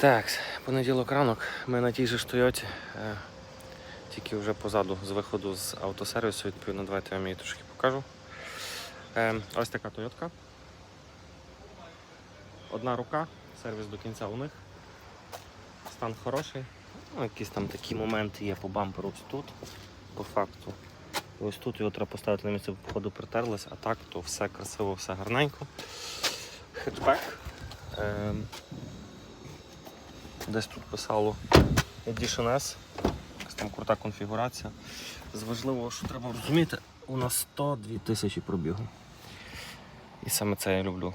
Так, понеділок ранок. Ми на тій же Тойоті. Е, тільки вже позаду з виходу з автосервісу, відповідно, давайте я вам її трошки покажу. Е, ось така Тойотка. Одна рука, сервіс до кінця у них. Стан хороший. Ну, якісь там такі моменти є по бамперу ось тут, по факту. Ось тут його треба поставити на місце походу притерлось, а так то все красиво, все гарненько. Хетчбек. Десь тут писало Edition. Якась там крута конфігурація. З важливого, що треба розуміти, у нас 102 тисячі пробігу. І саме це я люблю.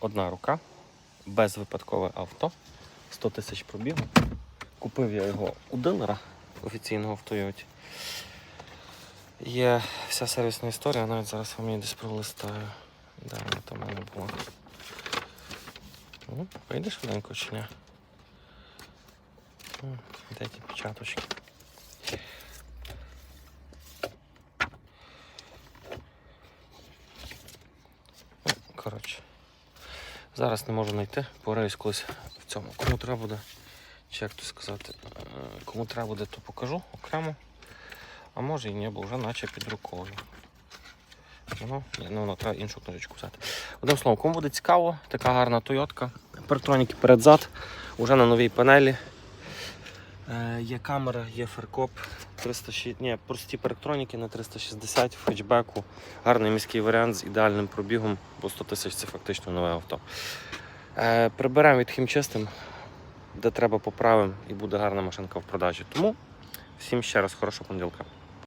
Одна рука, безвипадкове авто, 100 тисяч пробігу. Купив я його у дилера офіційного в Тойоті. Є вся сервісна історія, навіть зараз вам її десь пролистаю. Де вона там мене була. Ну, вийде швиденько чи ні? Де ті печаточки? Ну. Зараз не можу знайти, пораюсь колись в цьому. Кому треба буде, чи як то сказати, е, кому треба буде, то покажу окремо. А може і ні, бо вже наче під рукою. Ну, ну, ну, треба іншу книжечку взяти. Одним словом, кому буде цікаво, така гарна Тойотка. Парктроніки перед-зад, уже на новій панелі. Е, є камера, є феркоп, 360, ні, прості парктроніки на 360 в хетчбеку. Гарний міський варіант з ідеальним пробігом, бо 100 тисяч це фактично нове авто. Е, приберемо від хімчистим, де треба поправимо і буде гарна машинка в продажі. Тому всім ще раз хорошого понеділка.